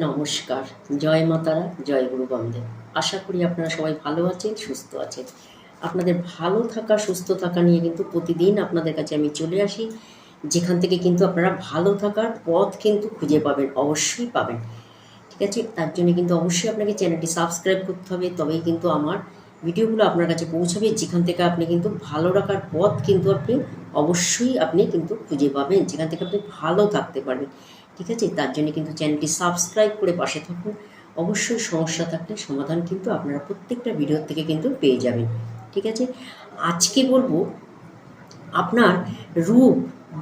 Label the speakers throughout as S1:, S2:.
S1: নমস্কার। জয় মাতারা, জয় গুরু বামদেব আশা করি আপনারা সবাই ভালো আছেন, সুস্থ আছেন। আপনাদের ভালো থাকা, সুস্থ থাকা নিয়ে কিন্তু প্রতিদিন আপনাদের কাছে আমি চলে আসি। যেখান থেকে কিন্তু আপনারা ভালো থাকার পথ কিন্তু খুঁজে পাবেন, অবশ্যই পাবেন। ঠিক আছে? তার জন্য কিন্তু অবশ্যই আপনাকে চ্যানেলটি সাবস্ক্রাইব করতে হবে। তবেই কিন্তু আমার ভিডিওগুলো আপনার কাছে পৌঁছাবে। যেখান থেকে আপনি কিন্তু ভালো রাখার পথ কিন্তু আপনি অবশ্যই আপনি কিন্তু খুঁজে পাবেন। যেখান থেকে আপনি ভালো থাকতে পারবেন। ঠিক আছে? তার জন্য কিন্তু চ্যানেলটি সাবস্ক্রাইব করে পাশে থাকুন। অবশ্যই সমস্যা থাকলে সমাধান কিন্তু আপনারা প্রত্যেকটা ভিডিও থেকে কিন্তু পেয়ে যাবেন। ঠিক আছে? আজকে বলব আপনার রূপ,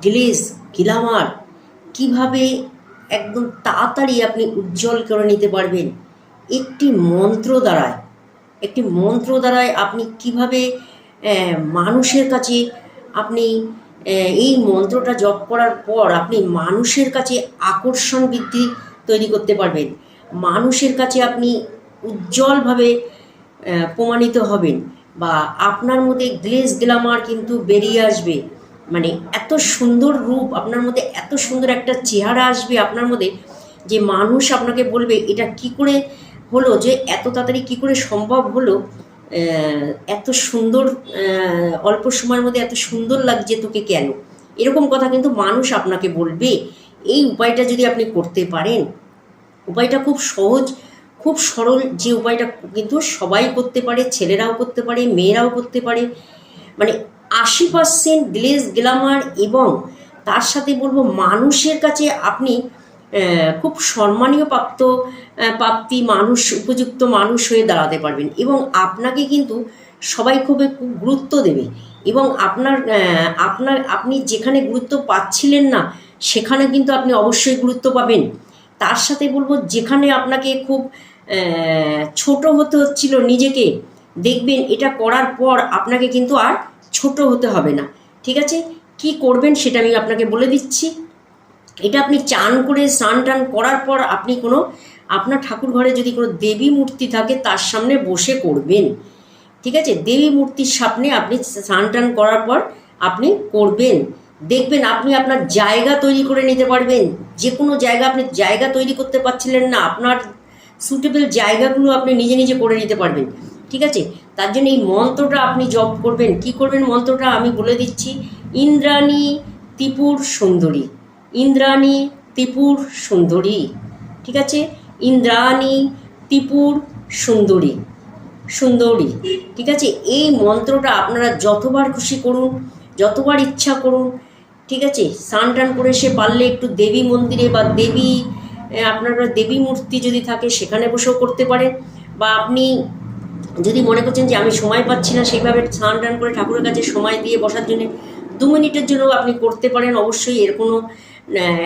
S1: গ্লেজ গিলামার কীভাবে একদম তাড়াতাড়ি আপনি উজ্জ্বল করে নিতে পারবেন? একটি মন্ত্র দ্বারায়, একটি মন্ত্র দ্বারায় আপনি কীভাবে মানুষের কাছে আপনি এই মন্ত্রটা জপ করার পর আপনি মানুষের কাছে আকর্ষণ বৃদ্ধি তৈরি করতে পারবেন। মানুষের কাছে আপনি উজ্জ্বলভাবে প্রমাণিত হবেন বা আপনার মধ্যে গ্লেজ গ্লামার কিন্তু বেরিয়ে আসবে। মানে এত সুন্দর রূপ, আপনার মধ্যে এত সুন্দর একটা চেহারা আসবে আপনার মধ্যে যে মানুষ আপনাকে বলবে, এটা কি করে হলো? যে এত তাড়াতাড়ি কি করে সম্ভব হলো? এত সুন্দর অল্প সময়ের মধ্যে এত সুন্দর লাগছে তোকে কেন? এরকম কথা কিন্তু মানুষ আপনাকে বলবে। এই উপায়টা যদি আপনি করতে পারেন, উপায়টা খুব সহজ, খুব সরল যে উপায়টা কিন্তু সবাই করতে পারে, ছেলেরাও করতে পারে, মেয়েরাও করতে পারে। মানে আশি পার্সেন্ট গ্লেজ গ্লামার এবং তার সাথে বলব মানুষের কাছে আপনি খুব সম্মানীয় প্রাপ্ত প্রাপ্তি মানুষ, উপযুক্ত মানুষ হয়ে দাঁড়াতে পারবেন। এবং আপনাকে কিন্তু সবাই খুব একটু গুরুত্ব দেবে। এবং আপনার আপনার, আপনি যেখানে গুরুত্ব পাচ্ছিলেন না, সেখানে কিন্তু আপনি অবশ্যই গুরুত্ব পাবেন। তার সাথে বলব, যেখানে আপনাকে খুব ছোট হতে হচ্ছিল নিজেকে, দেখবেন এটা করার পর আপনাকে কিন্তু আর ছোট হতে হবে না। ঠিক আছে? কি করবেন সেটা আমি আপনাকে বলে দিচ্ছি। এটা আপনি চান করে, স্নান টান করার পর আপনি কোনো, আপনার ঠাকুর ঘরে যদি কোনো দেবী মূর্তি থাকে, তার সামনে বসে করবেন। ঠিক আছে? দেবী মূর্তির সামনে আপনি স্নান টান করার পর আপনি করবেন। দেখবেন আপনি আপনার জায়গা তৈরি করে নিতে পারবেন। যে কোনো জায়গা আপনি জায়গা তৈরি করতে পারছিলেন না, আপনার সুটেবল জায়গাগুলো আপনি নিজে নিজে করে নিতে পারবেন। ঠিক আছে? তার জন্য এই মন্ত্রটা আপনি জপ করবেন। কি করবেন মন্ত্রটা? আমি বলে দিচ্ছি, ইন্দ্রাণী ত্রিপুর সুন্দরী। ইন্দ্রাণী ত্রিপুর সুন্দরী। ঠিক আছে? ইন্দ্রাণী ত্রিপুর সুন্দরী। সুন্দরী। ঠিক আছে? এই মন্ত্রটা আপনারা যতবার খুশি করুন, যতবার ইচ্ছা করুন, ঠিক আছে? স্নান টান করে সে পারলে একটু দেবী মন্দিরে বা দেবী আপনারা দেবী মূর্তি যদি থাকে, সেখানে বসেও করতে পারে। বা আপনি যদি মনে করছেন যে আমি সময় পাচ্ছি না সেইভাবে স্নান টান করে ঠাকুরের কাছে সময় দিয়ে বসার জন্য, দু মিনিটের জন্য আপনি করতে পারেন। অবশ্যই এর কোনো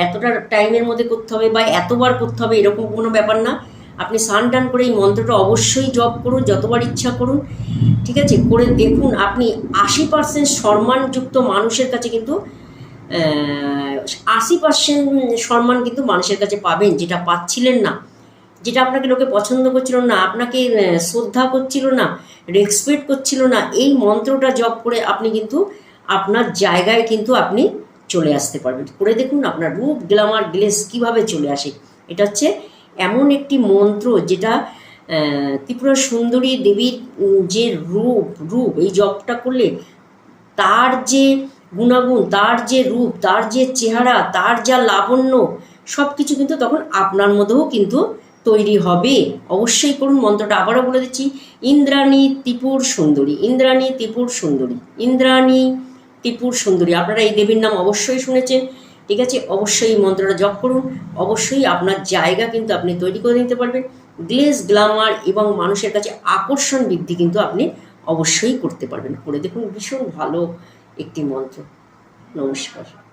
S1: এতটা টাইমের মধ্যে করতে হবে বা এতবার করতে হবে, এরকম কোনো ব্যাপার না। আপনি স্নান টান করে এই মন্ত্রটা অবশ্যই জপ করুন, যতবার ইচ্ছা করুন, ঠিক আছে? করে দেখুন, আপনি আশি পার্সেন্ট সম্মানযুক্ত মানুষের কাছে কিন্তু আশি পার্সেন্ট সম্মান কিন্তু মানুষের কাছে পাবেন, যেটা পাচ্ছিলেন না। যেটা আপনাকে লোকে পছন্দ করছিল না, আপনাকে শ্রদ্ধা করছিল না রেসপেক্ট করছিল না, এই মন্ত্রটা জপ করে আপনি কিন্তু আপনার জায়গায় কিন্তু আপনি চলে আসতে পারবেন করে দেখুন আপনার রূপ গ্লামার গ্লেস কীভাবে চলে আসে। এটা হচ্ছে এমন একটি মন্ত্র যেটা ত্রিপুরা সুন্দরী দেবীর যে রূপ রূপ, এই জপটা করলে তার যে গুণাগুণ, তার যে রূপ, তার যে চেহারা, তার যা লাবণ্য সব কিছু কিন্তু তখন আপনার মধ্যেও কিন্তু তৈরি হবে। অবশ্যই করুন, মন্ত্রটা আবারও বলে দিচ্ছি। ইন্দ্রাণী ত্রিপুর সুন্দরী, ইন্দ্রাণী ত্রিপুর সুন্দরী, ইন্দ্রাণী ত্রিপুর সুন্দরী। আপনারা এই দেবীর নাম অবশ্যই শুনেছেন। ঠিক আছে? অবশ্যই এই মন্ত্রটা জপ করুন। অবশ্যই আপনার জায়গা কিন্তু আপনি তৈরি করে নিতে পারবেন। গ্লেজ, গ্লামার এবং মানুষের কাছে আকর্ষণ বৃদ্ধি কিন্তু আপনি অবশ্যই করতে পারবেন। করে দেখুন, ভীষণ ভালো একটি মন্ত্র। নমস্কার।